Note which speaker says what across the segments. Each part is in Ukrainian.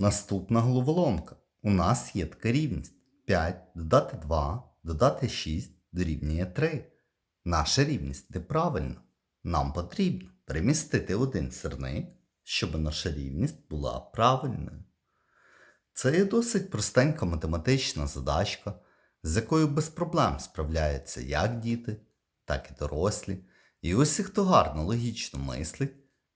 Speaker 1: Наступна головоломка. У нас є така рівність. 5 додати 2, додати 6 дорівнює 3. Наша рівність неправильна. Нам потрібно перемістити один сирник, щоб наша рівність була правильною. Це є досить простенька математична задачка, з якою без проблем справляються як діти, так і дорослі. І усі, хто гарно логічно мислить,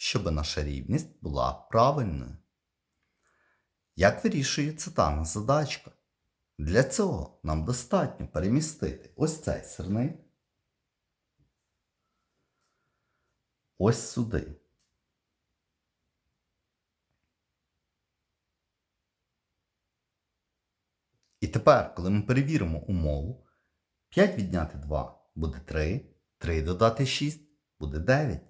Speaker 1: щоб наша рівність була правильною. Як вирішується дана задачка? Для цього нам достатньо перемістити ось цей сирник ось сюди. І тепер, коли ми перевіримо умову, 5 відняти 2 буде 3, 3 додати 6 буде 9,